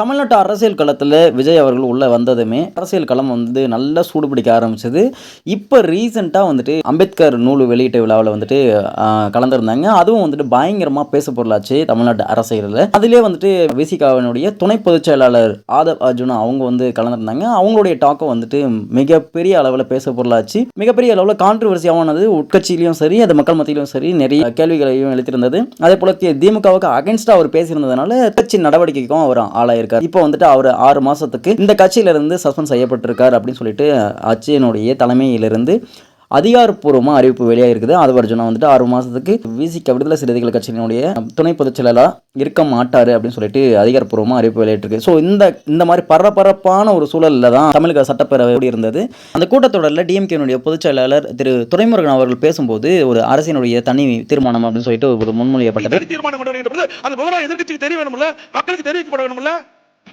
தமிழ்நாட்டு அரசியல் களத்தில் விஜய் அவர்கள் உள்ளே வந்ததுமே அரசியல் களம் வந்து நல்லா சூடுபிடிக்க ஆரம்பிச்சது. இப்போ ரீசெண்டாக வந்துட்டு அம்பேத்கர் நூல் வெளியீட்டு விழாவில் வந்துட்டு கலந்துருந்தாங்க. அதுவும் வந்துட்டு பயங்கரமாக பேச பொருளாச்சு தமிழ்நாட்டு அரசியலில். அதிலே வந்துட்டு விசிகாவினுடைய துணை பொதுச் செயலாளர் ஆதவ் அர்ஜுனா அவங்க வந்து கலந்துருந்தாங்க. அவங்களுடைய டாக்கம் வந்துட்டு மிகப்பெரிய அளவில் பேச பொருளாச்சு. மிகப்பெரிய அளவில் கான்ட்ரவர்சியானது உட்கட்சியிலையும் சரி அது மக்கள் மத்தியிலும் சரி நிறைய கேள்விகளையும் எழுத்திருந்தது. அதே போல திமுகவுக்கு அகைன்ஸ்டாக அவர் பேசியிருந்ததுனால கட்சி நடவடிக்கைக்கும் அவர் ஆளாயிருக்கார் இப்போ வந்துட்டு அவர் ஆறு மாசத்துக்கு இந்த கட்சியிலிருந்து சஸ்பெண்ட் செய்யப்பட்டிருக்கார் அப்படின்னு சொல்லிட்டு அச்சயனுடைய தலைமையிலிருந்து அதிகாரப்பூர்வமாக அறிவிப்பு வெளியாகிருக்குது அது அர்ஜுனா வந்துட்டு ஆறு மாதத்துக்கு விசிக விடுதலை சிறுத்தைகள் கட்சியினுடைய துணை பொதுச் செயலாளராக இருக்க மாட்டார் அப்படின்னு சொல்லிட்டு அதிகாரப்பூர்வமாக அறிவிப்பு வெளியிட்டிருக்கு. ஸோ இந்த இந்த மாதிரி பரபரப்பான ஒரு சூழலில் தான் தமிழக சட்டப்பேரவை எப்படி இருந்தது. அந்த கூட்டத்தொடரில் டிஎம்கேனுடைய பொதுச் செயலாளர் திரு துரைமுருகன் அவர்கள் பேசும்போது ஒரு அரசினுடைய தனி தீர்மானம் அப்படின்னு சொல்லிட்டு ஒரு முன்மொழியப்பட்டது. தீர்மானம் கொண்டு அந்த விவரம் தெரிய வேணும்ல மக்களுக்கு தெரிவிக்கப்பட வேணும்ல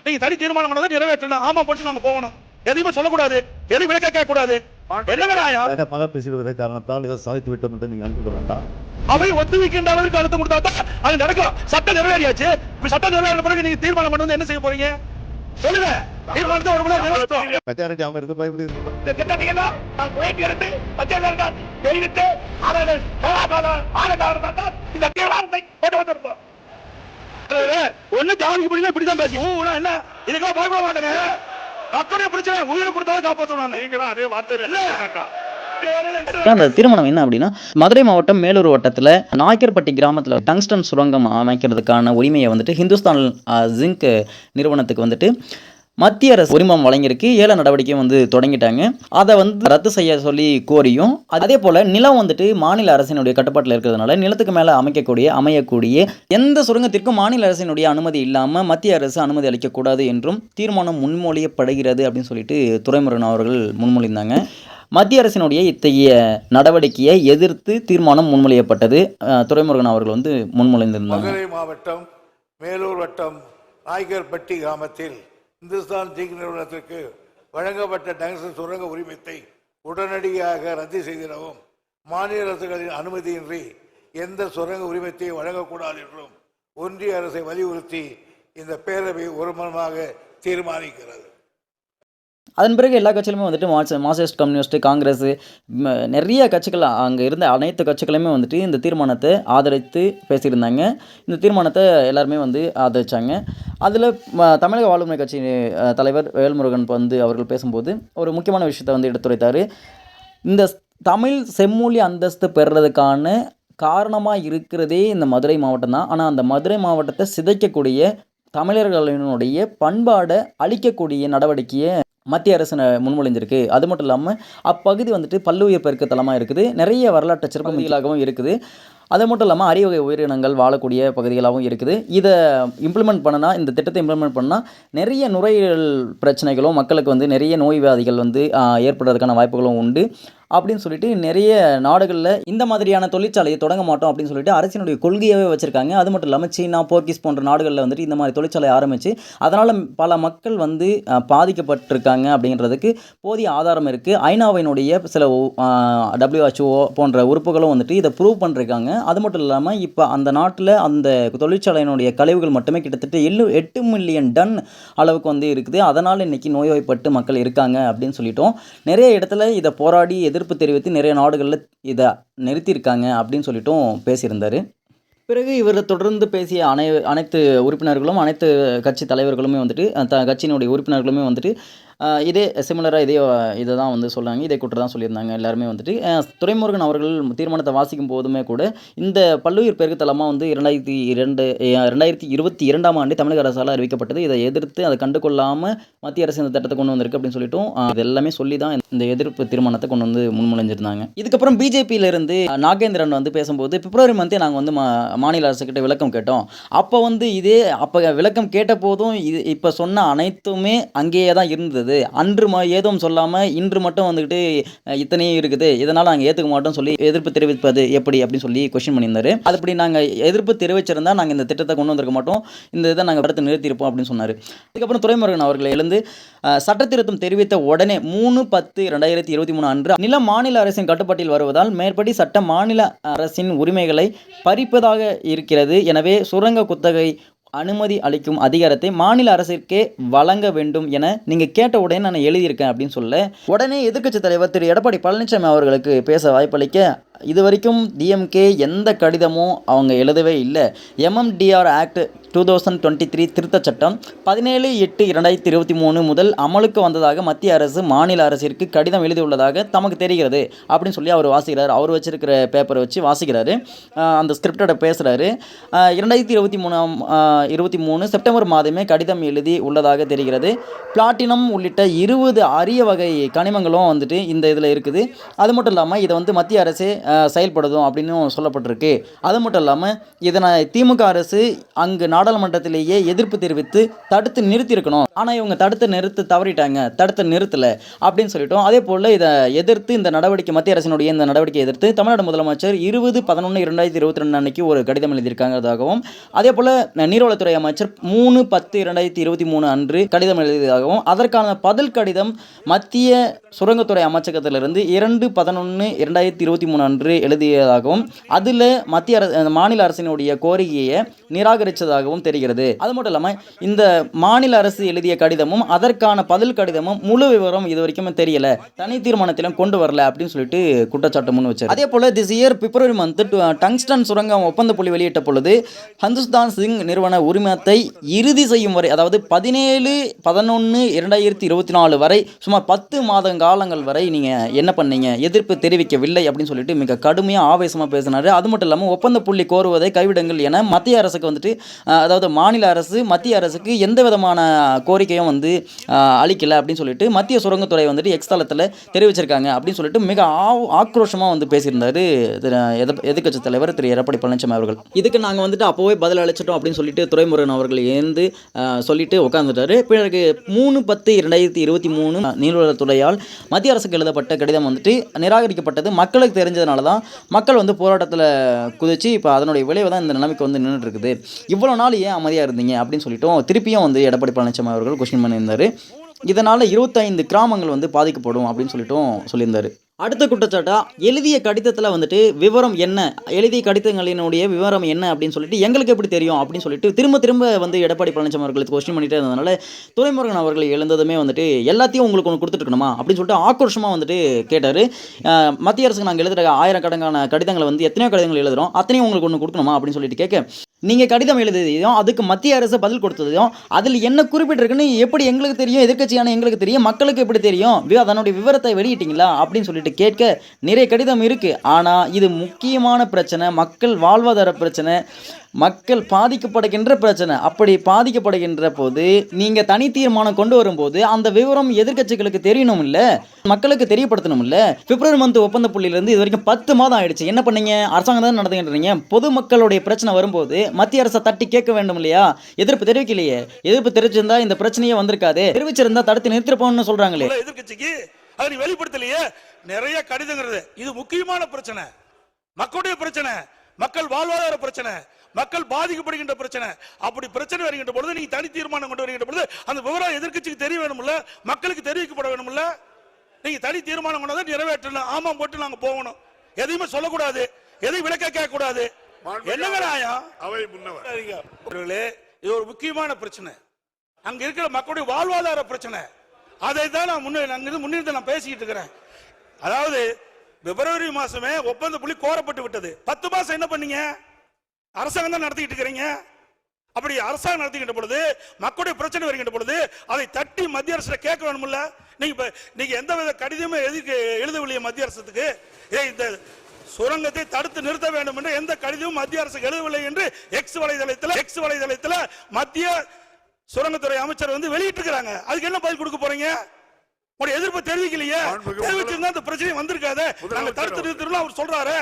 நீங்க தனி தீர்மானம் கொண்டு நிறைவேற்றணும். ஆமா போட்டு நாங்க போகணும். எதையுமே சொல்லக்கூடாது. எதையும் விளக்க கேட்க கூடாது வேகமாக பேசுகிற காரணத்தால் இதை சாதித்து விட்டோம் என்று நீங்கள் அனுப்ப வேண்டாம். அவை ஒத்துழைக்கின்ற அளவுக்கு அழுத்தம் கொடுத்தா அது நடக்கும். சட்டம் நிறைவேறியாச்சு. இப்ப சட்டம் நிறைவேறின பிறகு நீங்க தீர்மானம் கொண்டு வந்து என்ன செய்ய போறீங்க? சொல்லுங்க. தீர்மானத்தை ஒரு முறை நிறைவேற்றோம் மெஜாரிட்டி அவங்க இருக்க பயப்படி திட்டத்தீங்கன்னா நான் போயிட்டு இருந்து பத்தியர்கள் தெரிவித்து அவர்கள் இந்த தீர்மானத்தை கொண்டு வந்திருப்போம். ஒண்ணு ஜாதிக்கு பிடிக்கல இப்படிதான் பேசி என்ன? இதுக்கெல்லாம் பயப்பட மாட்டேங்க. அத்தனை பிரச்சனை உயிரை கொடுத்தாலும் காப்பாற்றணும் நீங்களும் அதே வார்த்தை அந்த திருமணம் என்ன அப்படின்னா மதுரை மாவட்டம் மேலூர் வட்டத்தில் நாய்க்கர்பட்டி கிராமத்தில் டங்ஸ்டன் சுரங்கம் அமைக்கிறதுக்கான உரிமையை வந்துட்டு ஹிந்துஸ்தான் ஜிங்க் நிறுவனத்துக்கு வந்துட்டு மத்திய அரசு உரிமம் வழங்கியிருக்கு. ஏல நடவடிக்கையும் வந்து தொடங்கிட்டாங்க. அதை வந்து ரத்து செய்ய சொல்லி கோரியும். அதே போல் நிலம் வந்துட்டு மாநில அரசினுடைய கட்டுப்பாட்டில் இருக்கிறதுனால நிலத்துக்கு மேலே அமைக்கக்கூடிய அமையக்கூடிய எந்த சுரங்கத்திற்கும் மாநில அரசினுடைய அனுமதி இல்லாமல் மத்திய அரசு அனுமதி அளிக்கக்கூடாது என்றும் தீர்மானம் முன்மொழியப்படுகிறது அப்படின்னு சொல்லிட்டு துரைமுருகன் அவர்கள் முன்மொழிந்தாங்க. மத்திய அரசினுடைய இத்தகைய நடவடிக்கையை எதிர்த்து தீர்மானம் முன்மொழியப்பட்டது துறைமுருகன் துரைமுருகன் அவர்கள் வந்து முன்மொழிந்திருந்தாங்க. மதுரை மாவட்டம் மேலூர் வட்டம் நாய்கர்பட்டி கிராமத்தில் இந்துஸ்தான் ஜிங்க் நிறுவனத்திற்கு வழங்கப்பட்ட டங்ஸ்டன் சுரங்க உரிமத்தை உடனடியாக ரத்து செய்திடவும் மாநில அரசுகளின் அனுமதியின்றி எந்த சுரங்க உரிமத்தையும் வழங்கக்கூடாது என்றும் ஒன்றிய அரசை வலியுறுத்தி இந்த பேரவை ஒருமனமாக தீர்மானிக்கிறது. அதன் பிறகு எல்லா கட்சியிலுமே வந்துட்டு மார்க்ஸ் மார்க்சிஸ்ட் கம்யூனிஸ்ட் காங்கிரஸ் நிறைய கட்சிகள் அங்கே இருந்த அனைத்து கட்சிகளுமே வந்துட்டு இந்த தீர்மானத்தை ஆதரித்து பேசியிருந்தாங்க. இந்த தீர்மானத்தை எல்லாருமே வந்து ஆதரித்தாங்க அதில் தமிழக வாழ்வுமை கட்சி தலைவர் வேல்முருகன் வந்து அவர்கள் பேசும்போது ஒரு முக்கியமான விஷயத்தை வந்து எடுத்துரைத்தார். இந்த தமிழ் செம்மொழி அந்தஸ்து பெறுறதுக்கான காரணமாக இருக்கிறதே இந்த மதுரை மாவட்டம் தான். ஆனால் அந்த மதுரை மாவட்டத்தை சிதைக்கக்கூடிய தமிழர்களினுடைய பண்பாடை அழிக்கக்கூடிய நடவடிக்கையை மத்திய அரசு முன்மொழிஞ்சிருக்கு. அது மட்டும் இல்லாமல் அப்பகுதி வந்துட்டு பல்லுயிர் பெருக்க தலமாக இருக்குது. நிறைய வரலாற்று சிறப்புமிகளாகவும் இருக்குது. அது மட்டும் இல்லாமல் அறிவகை உயிரினங்கள் வாழக்கூடிய பகுதிகளாகவும் இருக்குது. இதை இம்ப்ளிமெண்ட் பண்ணனா இந்த திட்டத்தை இம்ப்ளிமெண்ட் பண்ணால் நிறைய நுரையீரல் பிரச்சனைகளும் மக்களுக்கு வந்து நிறைய நோய் வியாதிகள் வந்து ஏற்படுறதுக்கான வாய்ப்புகளும் உண்டு. அப்படின்னு சொல்லிட்டு நிறைய நாடுகளில் இந்த மாதிரியான தொழிற்சாலையை தொடங்க மாட்டோம் அப்படின்னு சொல்லிட்டு அரசினுடைய கொள்கையாகவே வச்சுருக்காங்க. அது மட்டும் இல்லாமல் சீனா போர்க்கிஸ் போன்ற நாடுகளில் வந்துட்டு இந்த மாதிரி தொழிற்சாலை ஆரம்பித்து அதனால் பல மக்கள் வந்து பாதிக்கப்பட்டிருக்காங்க அப்படின்றதுக்கு போதிய ஆதாரம் இருக்குது ஐநாவினுடைய சில டபிள்யூஹெச்ஓ போன்ற உறுப்புகளும் வந்துட்டு இதை ப்ரூவ் பண்ணிருக்காங்க. அது மட்டும் இல்லாமல் இப்போ அந்த நாட்டில் அந்த தொழிற்சாலையினுடைய கழிவுகள் மட்டுமே கிட்டத்தட்ட எள்ளு எட்டு மில்லியன் டன் அளவுக்கு வந்து இருக்குது. அதனால் இன்றைக்கி நோய்வாய்ப்பட்டு மக்கள் இருக்காங்க அப்படின்னு சொல்லிட்டோம். நிறைய இடத்துல இதை போராடி எதிர்ப்பு தெரிவித்து நிறைய நாடுகளில் இதை நிறுத்தியிருக்காங்க அப்படின்னு சொல்லிட்டும் பேசியிருந்தார். பிறகு இவர் தொடர்ந்து பேசிய அனை அனைத்து உறுப்பினர்களும் அனைத்து கட்சி தலைவர்களுமே வந்துட்டு த கட்சியினுடைய உறுப்பினர்களுமே வந்துட்டு இதே சிமிலராக இதே இதை தான் வந்து சொன்னாங்க இதே கூற்று தான் சொல்லியிருந்தாங்க எல்லாருமே வந்துட்டு. துரைமுருகன் அவர்கள் தீர்மானத்தை வாசிக்கும் போதுமே கூட இந்த பல்லுயிர் பெருக்குத்தலமாக வந்து இரண்டாயிரத்தி இரண்டு ரெண்டாயிரத்தி இருபத்தி இரண்டாம் ஆண்டு தமிழக அரசால் அறிவிக்கப்பட்டது. இதை எதிர்த்து அதை கண்டுகொள்ளாமல் மத்திய அரசு இந்த திட்டத்தை கொண்டு வந்திருக்கு அப்படின்னு சொல்லிட்டும் இது எல்லாமே சொல்லி தான் இந்த எதிர்ப்பு தீர்மானத்தை கொண்டு வந்து முன்மொழிஞ்சிருந்தாங்க. இதுக்கப்புறம் பிஜேபியிலிருந்து நாகேந்திரன் வந்து பேசும்போது பிப்ரவரி மந்தே நாங்கள் வந்து மா- மாநில அரசுக்கிட்ட விளக்கம் கேட்டோம். அப்போ வந்து இதே அப்போ விளக்கம் கேட்ட போதும் இது இப்போ சொன்ன அனைத்துமே அங்கேயே தான் இருந்தது. அன்று ம ஏதும் சொல்லாமல் இன்று மட்டும் வந்துக்கிட்டு இத்தனையும் இருக்குது. இதனால் நாங்கள் ஏற்றுக்க மாட்டோம் சொல்லி எதிர்ப்பு தெரிவிப்பது எப்படி அப்படின்னு சொல்லி கொஸ்டின் பண்ணியிருந்தாரு. அதுபடி நாங்கள் எதிர்ப்பு தெரிவிச்சிருந்தா நாங்கள் இந்த திட்டத்தை கொண்டு வந்திருக்க மாட்டோம். இந்த இதை நாங்கள் படத்தை நிறுத்தியிருப்போம் அப்படின்னு சொன்னார். அதுக்கப்புறம் துறைமுருகன் அவர்களை எழுந்து சட்டத்திருத்தம் சட்ட திருத்தம் தெரிவித்த உடனே மூணு பத்து ரெண்டாயிரத்தி இருபத்தி மூணு அன்று நிலம் மாநில அரசின் கட்டுப்பாட்டில் வருவதால் மேற்படி சட்ட மாநில அரசின் உரிமைகளை பறிப்பதாக இருக்கிறது. எனவே சுரங்க குத்தகை அனுமதி அளிக்கும் அதிகாரத்தை மாநில அரசிற்கே வழங்க வேண்டும் என நீங்கள் கேட்ட உடனே நான் எழுதியிருக்கேன் அப்படின்னு சொல்ல உடனே எதிர்க்கட்சி தலைவர் திரு எடப்பாடி பழனிசாமி அவர்களுக்கு பேச வாய்ப்பளிக்க இது வரைக்கும் டிஎம்கே எந்த கடிதமும் அவங்க எழுதவே இல்லை. MMDR act two thousand twenty three திருத்தச் சட்டம் பதினேழு எட்டு இரண்டாயிரத்தி இருபத்தி மூணு முதல் அமலுக்கு வந்ததாக மத்திய அரசு மாநில அரசிற்கு கடிதம் எழுதியுள்ளதாக தமக்கு தெரிகிறது அப்படின்னு சொல்லி அவர் வாசிக்கிறார். அவர் வச்சிருக்கிற பேப்பரை வச்சு வாசிக்கிறாரு. அந்த ஸ்கிரிப்டோட பேசுகிறாரு இரண்டாயிரத்தி இருபத்தி மூணாம் இருபத்தி மூணு செப்டம்பர் மாதமே கடிதம் எழுதி உள்ளதாக தெரிகிறது. பிளாட்டினம் உள்ளிட்ட இருபது அரிய வகை கனிமங்களும் வந்துட்டு இந்த இதில் இருக்குது. அது மட்டும் இல்லாமல் இதை வந்து மத்திய அரசே செயல்படுதும் அப்படின்னு சொல்லப்பட்டிருக்கு. அது மட்டும் இல்லாமல் இதனை திமுக அரசு அங்கு நாடாளுமன்றத்திலேயே எதிர்ப்பு தெரிவித்து தடுத்து நிறுத்தியிருக்கணும். ஆனால் இவங்க தடுத்து நிறுத்த தவறிட்டாங்க. தடுத்து நிறுத்தலை அப்படின்னு சொல்லிட்டோம். அதே போல் இதை எதிர்த்து இந்த நடவடிக்கை மத்திய அரசினுடைய இந்த நடவடிக்கையை எதிர்த்து தமிழ்நாடு முதலமைச்சர் இருபது பதினொன்று இரண்டாயிரத்தி இருபத்தி ரெண்டு அன்னைக்கு ஒரு கடிதம் எழுதியிருக்காங்கிறதாகவும் அதே போல் நீர்வளத்துறை அமைச்சர் மூணு பத்து இரண்டாயிரத்தி இருபத்தி மூணு அன்று கடிதம் எழுதியதாகவும் அதற்கான பதில் கடிதம் மத்திய சுரங்கத்துறை அமைச்சகத்திலிருந்து இரண்டு பதினொன்று இரண்டாயிரத்தி இருபத்தி மூணு அன்று எழுதியதாகவும் அதில் மத்திய அரசு மாநில அரசினுடைய கோரிக்கையை நிராகரித்ததாகவும் தெரிகிறது. அது மட்டும் இல்லாமல் இந்த மாநில அரசு எழுதிய கடிதமும் அதற்கான பதில் கடிதமும் முழு விவரம் இது வரைக்கும் தெரியல. தனி தீர்மானத்திலும் கொண்டு வரல அப்படின்னு சொல்லிட்டு குற்றச்சாட்டு முன் வச்சார். அதே போல் this year February month tungsten சுரங்கம் ஒப்பந்த புள்ளி வெளியிட்ட பொழுது ஹந்துஸ்தான் சிங் நிறுவன உரிமத்தை இறுதி செய்யும் வரை அதாவது பதினேழு பதினொன்று இரண்டாயிரத்தி இருபத்தி நாலு வரை சுமார் பத்து மாத காலங்கள் வரை நீங்கள் என்ன பண்ணீங்க? எதிர்ப்பு தெரிவிக்கவில்லை அப்படின்னு சொல்லிட்டு மிக கடுமையாக ஆவேசமாக பேசினார். அது மட்டும் இல்லாமல் ஒப்பந்த புள்ளி கோருவதை கைவிடுங்கள் என மத்திய அரசுக்கு வந்துட்டு அதாவது மாநில அரசு மத்திய அரசுக்கு எந்த விதமான கோரிக்கையும் வந்து அளிக்கலை அப்படின்னு சொல்லிட்டு மத்திய சுரங்கத்துறை வந்துட்டு எக்ஸ் தளத்தில் தெரிவிச்சிருக்காங்க அப்படின்னு சொல்லிட்டு மிக ஆ ஆக்ரோஷமாக வந்து பேசியிருந்தார் எதிர்க்கட்சி தலைவர் திரு எடப்பாடி பழனிசாமி அவர்கள். இதுக்கு நாங்கள் வந்துட்டு அப்போவே பதில் அளிச்சிட்டோம் அப்படின்னு சொல்லிட்டு துறைமுருகன் அவர்கள் எழுந்து சொல்லிட்டு உட்காந்துட்டாரு பிறகு மூணு பத்து இரண்டாயிரத்தி இருபத்தி மூணு நீர்வளத்துறையால் மத்திய அரசுக்கு எழுதப்பட்ட கடிதம் வந்துட்டு நிராகரிக்கப்பட்டது. மக்களுக்கு தெரிஞ்சதுனால தான் மக்கள் வந்து போராட்டத்தில் குதிச்சு இப்போ அதனுடைய விளைவு தான் இந்த நிலைமைக்கு வந்து நின்றுட்டு இருக்குது. இவ்வளோ நாள் ஏன் அமைதியாக இருந்தீங்க அப்படின்னு சொல்லிட்டோம் திருப்பியும் வந்து எடப்பாடி பழனிசாமி அவர்கள் கொஸ்டின் பண்ணியிருந்தார். இதனால் இருபத்தைந்து கிராமங்கள் வந்து பாதிக்கப்படும் அப்படின்னு சொல்லிட்டும் சொல்லியிருந்தார். அடுத்த குற்றச்சாட்டா? எழுதிய கடிதத்தில் வந்துட்டு விவரம் என்ன? எழுதிய கடிதங்களினுடைய விவரம் என்ன அப்படின்னு சொல்லிட்டு எங்களுக்கு எப்படி தெரியும் அப்படின்னு சொல்லிட்டு திரும்ப திரும்ப வந்து எடப்பாடி பழனிசாமி அவர்களுக்கு கொஸ்டின் பண்ணிட்டே இருந்ததுனால துறைமுருகன் அவர்கள் எழுந்ததுமே வந்துட்டு எல்லாத்தையும் உங்களுக்கு ஒன்று கொடுத்துட்டுருக்கணுமா? அப்படின்னு சொல்லிட்டு ஆக்ரோஷமாக வந்துட்டு கேட்டார். மத்திய அரசுக்கு நாங்கள் எழுதுகிற ஆயிரக்கணக்கான கடிதங்களை வந்து எத்தனையோ கடிதங்கள் எழுதுகிறோம் அத்தனையும் உங்களுக்கு ஒன்று கொடுக்கணுமா அப்படின்னு சொல்லிட்டு கேட்க நீங்கள் கடிதம் எழுதியதையும் அதுக்கு மத்திய அரசு பதில் கொடுத்ததையும் அதில் என்ன குறிப்பிட்டிருக்குன்னு எப்படி எங்களுக்கு தெரியும் எதிர்கட்சியான எங்களுக்கு தெரியும் மக்களுக்கு எப்படி தெரியும் அதனுடைய விவரத்தை வெளியிட்டீங்களா அப்படின்னு சொல்லிட்டு கேட்க நிறைய கடிதம் இருக்குது ஆனால் இது முக்கியமான பிரச்சனை மக்கள் வாழ்வாதார பிரச்சனை மக்கள் பாதிக்கப்படுகின்ற பிரச்சனை. அப்படி பாதிக்கப்படுகின்ற போது நீங்கள் தனி தீர்மானம் கொண்டு வரும்போது அந்த விவரம் எதிர்க்கட்சிகளுக்கு தெரியணும் இல்லை மக்களுக்கு தெரியப்படுத்தணும் இல்லை பிப்ரவரி மந்த் ஒப்பந்த புள்ளியிலிருந்து இது வரைக்கும் பத்து மாதம் ஆயிடுச்சு. என்ன பண்ணீங்க? அரசாங்கம் தான் நடத்துகின்றீங்க. பொதுமக்களுடைய பிரச்சனை வரும்போது மத்திய அரசை தட்டி கேட்க வேண்டும் இல்லையா? எதிர்ப்பு தெரிவிக்கலையே. எதிர்ப்பு தெரிவிச்சிருந்தா இந்த பிரச்சனையே வந்திருக்காது. தெரிவிச்சிருந்தா தடுத்து நிறுத்திருப்போம்னு சொல்றாங்களே. எதிர்கட்சிக்கு எதிர்க்கட்சிக்கு அதை நீ வெளிப்படுத்தலையே. நிறைய கடிதங்கிறது. இது முக்கியமான பிரச்சனை. மக்களுடைய பிரச்சனை. மக்கள் வாழ்வாதார பிரச்சனை. மக்கள் பாதிக்கப்படுகின்ற பிரச்சனை. அப்படி பிரச்சனை வருகின்ற பொழுது நீங்க தனி தீர்மானம் கொண்டு வருகின்ற பொழுது அந்த விவரம் எதிர்க்கட்சிக்கு தெரிய வேணும்ல மக்களுக்கு தெரிவிக்கப்பட வேணும்ல நீங்க தனி தீர்மானம் கொண்டு வந்து நிறைவேற்றணும். ஆமாம் போட்டு நாங்க போகணும். எதையுமே சொல்லக்கூடாது. எதையும் விளக்க கேட்க கூடாது என்னங்க நியாயம்? அவை முன்னவர். இது ஒரு முக்கியமான பிரச்சனை. அங்க இருக்கிற மக்களுடைய வாழ்வாதார பிரச்சனை. அதை தான் நான் முன்னே முன்னிருந்து நான் பேசிக்கிட்டு இருக்கிறேன். அதாவது பிப்ரவரி மாசமே ஒப்பந்த புள்ளி கோரப்பட்டு விட்டது. பத்து மாசம் என்ன பண்ணீங்க? அரசாங்கம் தான் நடத்திக்கிட்டு இருக்கிறீங்க. அப்படி அரசாங்கம் நடத்திக்கிட்ட பொழுது மக்களுடைய பிரச்சனை வருகின்ற பொழுது அதை தட்டி மத்திய அரசு கேட்க வேணும்ல நீங்க இப்ப நீங்க எந்த வித கடிதமே எதுக்கு எழுதவில்லையே மத்திய அரசுக்கு. ஏ இந்த சுரங்கத்தை தடுத்து நிறுத்த வேண்டும் என்று எந்த கடிதமும் மத்திய அரசுக்கு எழுதவில்லை என்று எக்ஸ் வலைதளத்தில் எக்ஸ் வலைதளத்தில் மத்திய சுரங்கத்துறை அமைச்சர் வந்து வெளியிட்டு இருக்காங்க அதுக்கு என்ன பதில் கொடுக்க போறீங்க? உடைய எதிர்ப்பு தெரிவிக்கலையே. தெரிவிச்சிருந்தா அந்த பிரச்சனை வந்திருக்காதே. நாங்க தடுத்து நிறுத்தணும் அவர் சொல்றாரு.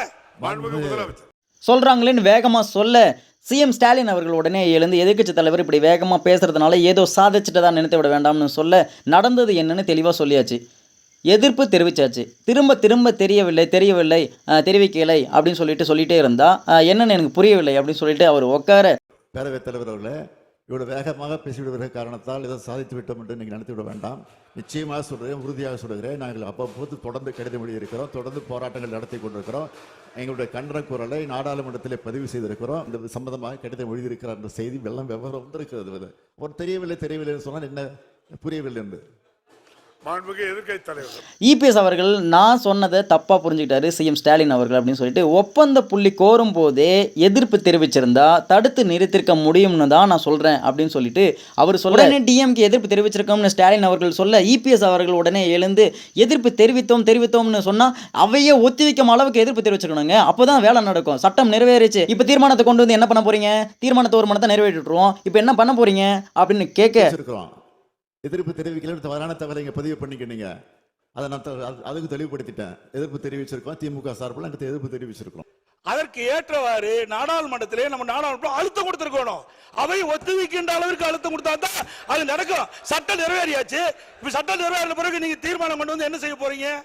முதலமைச்சர். சொல்கிறாங்களேன்னு வேகமாக சொல்ல சிஎம் ஸ்டாலின் அவர்கள் உடனே எழுந்து எதிர்க்கட்சி தலைவர் இப்படி வேகமாக பேசுகிறதுனால ஏதோ சாதிச்சுட்டு தான் நினைத்து விட வேண்டாம்னு சொல்ல நடந்தது என்னன்னு தெளிவாக சொல்லியாச்சு. எதிர்ப்பு தெரிவிச்சாச்சு. திரும்ப திரும்ப தெரியவில்லை தெரியவில்லை தெரிவிக்கலை அப்படின்னு சொல்லிட்டு சொல்லிட்டே இருந்தால் என்னென்னு எனக்கு புரியவில்லை அப்படின்னு சொல்லிட்டு அவர் உட்கார பேரவைத் தலைவர் அவர்களை இவ்வளோ வேகமாக பேசிவிட வருகிற காரணத்தால் இதை சாதித்து விட்டோம் என்று நீங்கள் நினைத்து விட வேண்டாம். நிச்சயமாக சொல்கிறேன் உறுதியாக சொல்கிறேன் நாங்கள் அப்பப்போது தொடர்ந்து கடிதம் எழுதியிருக்கிறோம் தொடர்ந்து போராட்டங்கள் நடத்தி கொண்டிருக்கிறோம். எங்களுடைய கண்டன குரலை நாடாளுமன்றத்தில் பதிவு செய்திருக்கிறோம். இந்த சம்பந்தமாக கடிதம் எழுதியிருக்கிறார் என்ற செய்தி வெள்ளம் விவரம் வந்திருக்கிறது. ஒரு தெரியவில்லை தெரியவில்லைன்னு சொன்னால் என்ன? புரியவில்லை என்று. இபிஎஸ் அவர்கள் நான் சொன்னதை தப்பாக புரிஞ்சுக்கிட்டாரு சிஎம் ஸ்டாலின் அவர்கள் அப்படின்னு சொல்லிட்டு ஒப்பந்த புள்ளி கோரும் போதே எதிர்ப்பு தெரிவிச்சிருந்தா தடுத்து நிறுத்திருக்க முடியும்னு தான் நான் சொல்கிறேன் அப்படின்னு சொல்லிட்டு அவர் சொல்ல உடனே டிஎம்கே எதிர்ப்பு தெரிவிச்சிருக்கோம்னு ஸ்டாலின் அவர்கள் சொல்ல இபிஎஸ் அவர்கள் உடனே எழுந்து எதிர்ப்பு தெரிவித்தோம் தெரிவித்தோம்னு சொன்னால் அவையே ஒத்திவைக்கும் அளவுக்கு எதிர்ப்பு தெரிவிச்சிருக்கணுங்க. அப்போ தான் வேலை நடக்கும். சட்டம் நிறைவேறிச்சு. இப்போ தீர்மானத்தை கொண்டு வந்து என்ன பண்ண போறீங்க? தீர்மானத்தை ஒரு மனத்தை நிறைவேற்றிட்டுருவோம். இப்போ என்ன பண்ண போறீங்க? அப்படின்னு கேட்க எதிர்ப்பு தெரிவிக்கல தவறான தகவலை இங்கே பதிவு பண்ணிக்கிட்டீங்க அதை நான் த- அதுக்கு தெளிவுபடுத்திட்டேன். எதிர்ப்பு தெரிவிச்சிருக்கோம் திமுக சார்பில் அங்கே எதிர்ப்பு தெரிவிச்சிருக்கோம் அதற்கு ஏற்றவாறு நாடாளுமன்றத்திலே நம்ம நாடாளுமன்றம் அழுத்தம் கொடுத்திருக்கணும். அவை ஒத்துவிக்கின்ற அளவிற்கு அழுத்தம் கொடுத்தா தான் அது நடக்கும். சட்டம் நிறைவேறியாச்சு. இப்ப சட்டம் நிறைவேறின பிறகு நீங்க தீர்மானம் கொண்டு வந்து என்ன செய்ய போறீங்க?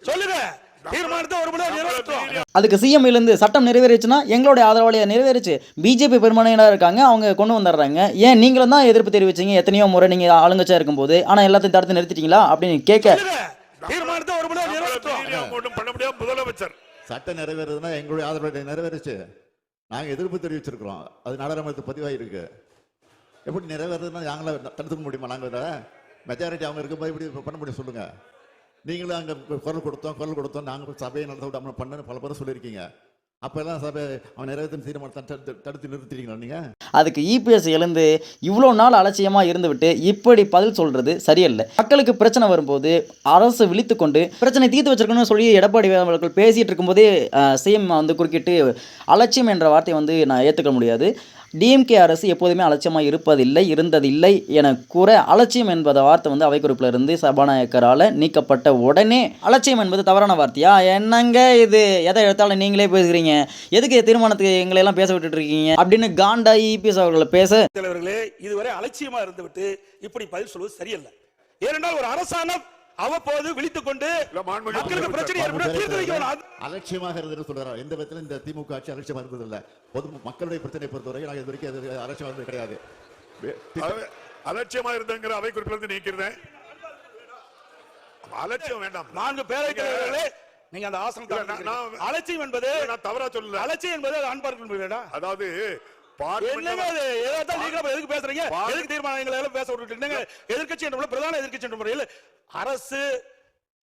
சொல்லுங்க. தீர்மானத்தை ஒரு முறை நிறைவேற்றுவோம். அதுக்கு சிஎம் இருந்து சட்டம் நிறைவேறிச்சுன்னா எங்களுடைய ஆதரவாளியாக நிறைவேறிச்சு. பிஜேபி பெரும்பான்மையினர் இருக்காங்க அவங்க கொண்டு வந்துடுறாங்க. ஏன் நீங்களும் தான் எதிர்ப்பு தெரிவிச்சீங்க? எத்தனையோ முறை நீங்கள் ஆளுங்கட்சியாக இருக்கும்போது ஆனால் எல்லாத்தையும் தடுத்து நிறுத்திட்டீங்களா அப்படின்னு கேட்க தீர்மானத்தை ஒன்றும் பண்ண முடியாது முதலமைச்சர். சட்டம் நிறைவேறதுன்னா எங்களுடைய ஆதரவு நிறைவேறுச்சு. நாங்கள் எதிர்ப்பு தெரிவிச்சிருக்கிறோம். அது நாடாளுமன்றத்தில் பதிவாயிருக்கு. எப்படி நிறைவேறதுன்னா நாங்கள தடுத்துக்க முடியுமா? நாங்கள் மெஜாரிட்டி அவங்க இருக்கும்போது இப்படி பண்ண முடியும் சொல்லுங்க. நீங்களும் அங்கே குரல் கொடுத்தோம் குரல் கொடுத்தோம். நாங்கள் சபையை நடத்த விடாமல் பண்ணு பல பேரும் சொல்லியிருக்கீங்க. அப்போல்லாம் சபை அவன் நிறைவேற்றும் தீர்மானத்தை தடுத்து தடுத்து நிறுத்திட்டீங்களா நீங்கள் அதுக்கு இபிஎஸ் எழுந்து இவ்வளோ நாள் அலட்சியமாக இருந்துவிட்டு இப்படி பதில் சொல்கிறது சரியில்லை. மக்களுக்கு பிரச்சனை வரும்போது அரசு விழித்து கொண்டு பிரச்சனை தீர்த்து வச்சிருக்கணும்னு சொல்லி எடப்பாடி அவர்கள் பேசிகிட்டு இருக்கும்போதே சிஎம் வந்து குறுக்கிட்டு அலட்சியம் என்ற வார்த்தையை வந்து நான் ஏற்றுக்க முடியாது. டிஎம்கே அரசு எப்போதுமே அலட்சியமாக இருப்பதில்லை இருந்ததில்லை என கூற அலட்சியம் என்பத வார்த்தை வந்து அவை குறிப்பில் இருந்து சபாநாயகரால் நீக்கப்பட்ட உடனே அலட்சியம் என்பது தவறான வார்த்தையா? என்னங்க இது? எதை எடுத்தாலும் நீங்களே பேசுகிறீங்க. எதுக்கு தீர்மானத்துக்கு எங்களை எல்லாம் பேச விட்டுட்டு இருக்கீங்க? அப்படின்னு காண்டா இபிஎஸ் அவர்களை பேச தலைவர்களே இதுவரை அலட்சியமா இருந்துவிட்டு இப்படி பதில் சொல்வது சரியல்ல. ஏனென்றால் ஒரு அரசாங்கம் அவ்வப்போது விழித்துக் கொண்டு மக்களுக்கு பிரச்சனை அலட்சியமாக இருந்தது சொல்கிறார் எந்த விதத்திலும் இந்த திமுக ஆட்சி அலட்சியமாக இருந்ததில்லை பொது மக்களுடைய பிரச்சனை பொறுத்தவரை நாங்கள் இது வரைக்கும் அது அலட்சியமாக இருந்தது கிடையாது. அலட்சியமா இருந்தங்கிற அவை குறிப்பில இருந்து நீக்கிறேன் அலட்சியம் வேண்டாம். நான்கு தலைவர்களே நீங்க அந்த ஆசனம் இல்ல, நான்- நான் அலட்சியம் என்பது நான் தவறா சொல்லல. அலட்சியம் என்பது வேண்டாம் அதாவது எதுக்கு பேசுறீங்க? எதுக்கு தீர்மானங்களை எல்லாம் பேச விட்டுட்டு எதிர்க்கட்சி என்ற பிரதான எதிர்க்கட்சி என்ற முறையில் அரசு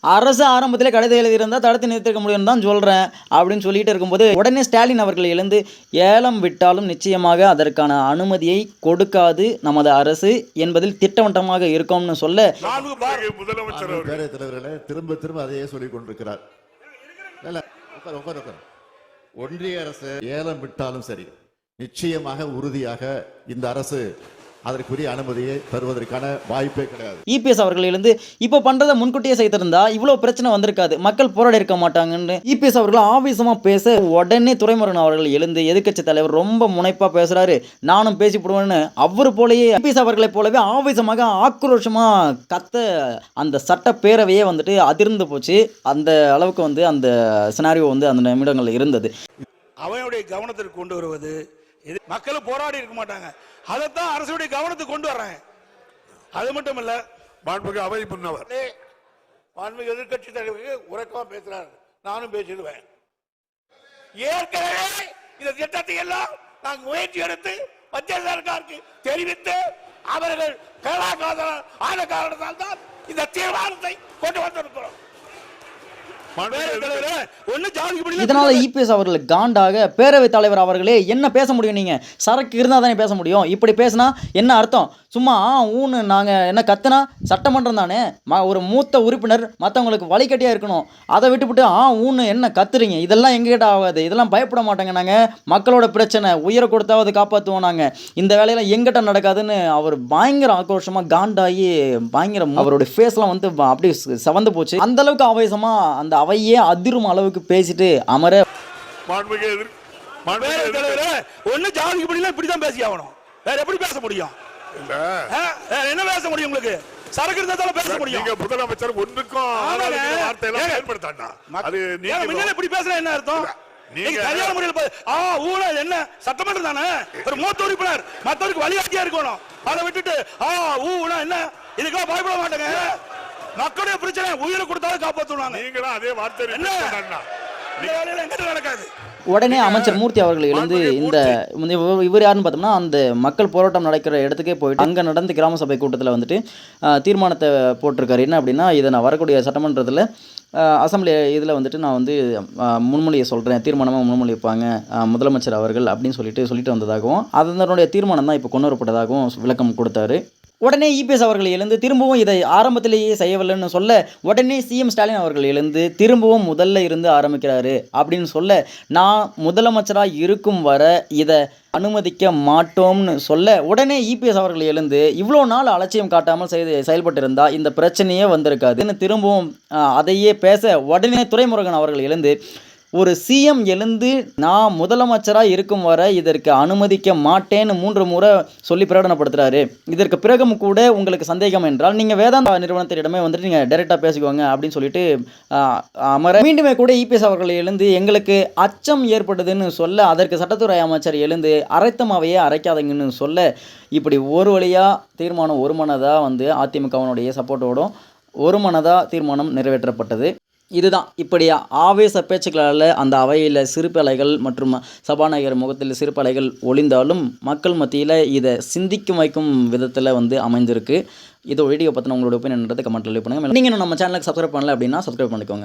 அரசு ஆரம்பத்தில் கடிதம் எழுதியிருந்தால் தடுத்து நிறுத்திருக்க முடியும் தான் சொல்கிறேன் அப்படின்னு சொல்லிட்டு இருக்கும்போது உடனே ஸ்டாலின் அவர்கள் எழுந்து ஏலம் விட்டாலும் நிச்சயமாக அதற்கான அனுமதியை கொடுக்காது நமது அரசு என்பதில் திட்டவட்டமாக இருக்கோம்னு சொல்ல முதலமைச்சர் அவர்கள். பேரவைத் தலைவர்களே திரும்ப திரும்ப அதையே சொல்லிக் கொண்டிருக்கிறார். ஒன்றிய அரசு ஏலம் விட்டாலும் சரி நிச்சயமாக உறுதியாக இந்த அரசு அதற்குரிய அனுமதியை தருவதற்கான வாய்ப்பே கிடையாது. இபிஎஸ் அவர்கள் எழுந்து இப்போ பண்ணுறதை முன்கூட்டியே செய்திருந்தா இவ்வளோ பிரச்சனை வந்திருக்காது. மக்கள் போராடி இருக்க மாட்டாங்கன்னு இபிஎஸ் அவர்கள் ஆவேசமாக பேச உடனே துரைமுருகன் அவர்கள் எழுந்து எதிர்க்கட்சி தலைவர் ரொம்ப முனைப்பாக பேசுகிறாரு நானும் பேசிவிடுவேன்னு அவர் போலயே இபிஎஸ் அவர்களைப் போலவே ஆவேசமாக ஆக்ரோஷமாக கத்த அந்த சட்டப்பேரவையே வந்துட்டு அதிர்ந்து போச்சு. அந்த அளவுக்கு வந்து அந்த சினாரியோ வந்து அந்த நிமிடங்கள் இருந்தது. அவனுடைய கவனத்திற்கு கொண்டு வருவது இது மக்களும் போராடி இருக்க மாட்டாங்க. அதைத்தான் அரசுடைய கவனத்துக்கு கொண்டு வர்றாங்க அது மட்டும் இல்ல மாண்புமிகு அவை முன்னவர். மாண்புமிகு எதிர்க்கட்சி தலைவருக்கு உறக்கமா பேசுறாரு. நானும் பேசிடுவேன். ஏற்கனவே இந்த திட்டத்தை எல்லாம் நாங்கள் முயற்சி எடுத்து மத்திய சர்க்காருக்கு தெரிவித்து அவர்கள் கேளாக்காத ஆன காரணத்தால் தான் இந்த தீர்மானத்தை கொண்டு வந்திருக்கிறோம் மாண்புமிகு பேரவைத் எதிர்க்கட்சி- தலைவரே, ஒண்ணும் ஜாதிக்கு பிடிக்கல. இதனால இபிஎஸ் அவர்களுக்கு காண்டாக பேரவைத் தலைவர் அவர்களே என்ன பேச முடியும் நீங்க? சரக்கு இருந்தால் தானே பேச முடியும். இப்படி பேசினா என்ன அர்த்தம்? சும்மா ஊன்னு நாங்கள் என்ன கத்துனா சட்டமன்றம் தானே? ம ஒரு மூத்த உறுப்பினர் மற்றவங்களுக்கு வழிகட்டியாக இருக்கணும். அதை விட்டுவிட்டு ஆ ஊன்னு என்ன கத்துறீங்க? இதெல்லாம் எங்ககிட்ட ஆகாது. இதெல்லாம் பயப்பட மாட்டாங்க நாங்கள் மக்களோட பிரச்சனை உயிரை கொடுத்தாவது காப்பாற்றுவோம் நாங்கள் இந்த வேலையெல்லாம் எங்கிட்ட நடக்காதுன்னு அவர் பயங்கர ஆக்ரோஷமாக காண்டாகி பயங்கர அவருடைய ஃபேஸ்லாம் வந்து அப்படியே செவந்து போச்சு. அந்த அளவுக்கு ஆவேசமாக அந்த அவையே அதிரும் அளவுக்கு பேசிட்டு அமர ஒண்ணும் ஜாதிக்கு பிடிக்கல இப்படிதான் பேசி ஆகணும் வேற எப்படி பேச முடியும்? என்ன பேச முடியும் உங்களுக்கு? சரக்கு இருந்தாலும் பேச முடியும். நீங்க முதலமைச்சர் ஒன்றுக்கும் வார்த்தையெல்லாம். பயன்படுத்தாண்டா அது நீங்க முன்னால இப்படி பேசுனா என்ன அர்த்தம்? நீங்க- சரியான முறையில் ப- ஆ ஊழல் என்ன? சட்டமன்றம் தானே? ஒரு மூத்த உறுப்பினர் மத்தவருக்கு வழிகாட்டியா இருக்கணும். அதை விட்டுட்டு ஆ ஊனா என்ன? இதுக்கெல்லாம் பயப்பட மாட்டேங்க. மக்களுடைய பிரச்சனை உயிரை கொடுத்தாலும் காப்பாற்றுவாங்க நீங்களும் அதே வார்த்தை என்ன? நடக்காது. உடனே அமைச்சர் மூர்த்தி அவர்கள் எழுந்து இந்த இந்த இவ- இவர் யாருன்னு பார்த்தோம்னா அந்த மக்கள் போராட்டம் நடக்கிற இடத்துக்கே போயிட்டு அங்கே நடந்த கிராம சபை கூட்டத்தில் வந்துட்டு தீர்மானத்தை போட்டிருக்காரு. என்ன அப்படின்னா இதை நான் வரக்கூடிய சட்டமன்றத்தில் அசம்பிளி இதில் வந்துட்டு நான் வந்து முன்மொழியை சொல்கிறேன் தீர்மானமாக முன்மொழிப்பாங்க முதலமைச்சர் அவர்கள் அப்படின்னு சொல்லிட்டு சொல்லிட்டு வந்ததாகவும் அதனுடைய தீர்மானம் தான் இப்போ கொண்டு வரப்பட்டதாகவும் விளக்கம் கொடுத்தாரு. உடனே இபிஎஸ் அவர்கள் எழுந்து திரும்பவும் இதை ஆரம்பத்திலேயே செய்யவில்லைன்னு சொல்ல உடனே சிஎம் ஸ்டாலின் அவர்கள் எழுந்து திரும்பவும் முதல்ல இருந்து ஆரம்பிக்கிறாரு அப்படின்னு சொல்ல நான் முதலமைச்சராக இருக்கும் வர இதை அனுமதிக்க மாட்டோம்னு சொல்ல உடனே இபிஎஸ் அவர்கள் எழுந்து இவ்வளோ நாள் அலட்சியம் காட்டாமல் செய்து செயல்பட்டிருந்தா இந்த பிரச்சனையே வந்திருக்காதுன்னு திரும்பவும் அதையே பேச உடனே துரைமுருகன் அவர்கள் எழுந்து ஒரு சிஎம் எழுந்து நான் முதலமைச்சராக இருக்கும் வரை இதற்கு அனுமதிக்க மாட்டேன்னு மூன்று முறை சொல்லி பிரகடனப்படுத்துகிறாரு இதற்கு பிறகும் கூட உங்களுக்கு சந்தேகம் என்றால் நீங்கள் வேதாந்தா நிறுவனத்திடமே வந்துட்டு நீங்கள் டைரெக்டாக பேசிக்கோங்க அப்படின்னு சொல்லிட்டு அமர மீண்டுமே கூட இபிஎஸ் அவர்கள் எழுந்து எங்களுக்கு அச்சம் ஏற்படுதுன்னு சொல்ல அதற்கு சட்டத்துறை அமைச்சர் எழுந்து அரைத்தமாவையே அரைக்காதீங்கன்னு சொல்ல இப்படி ஒரு வழியாக தீர்மானம் ஒரு மனதாக வந்து அதிமுகவினுடைய சப்போர்ட்டோடும் ஒரு மனதாக தீர்மானம் நிறைவேற்றப்பட்டது. இதுதான். இப்படி ஆவேச பேச்சுக்களால் அந்த அவையில் சிறுப்பலைகள் மற்றும் சபாநாயகர் முகத்தில் சிறுப்பலைகள் ஒளிந்தாலும் மக்கள் மத்தியில் இதை சிந்திக்கும் வைக்கும் விதத்தில் வந்து அமைந்திருக்கு. இதோ வீடியோ பற்றின உங்களோட ஒப்பீனியன்றது கமெண்ட்டில் பண்ணுங்கள் நீங்கள் நம்ம சேனலுக்கு சப்ஸ்கிரைப் பண்ணல அப்படின்னா சப்ஸ்கிரைப் பண்ணிக்கோங்க.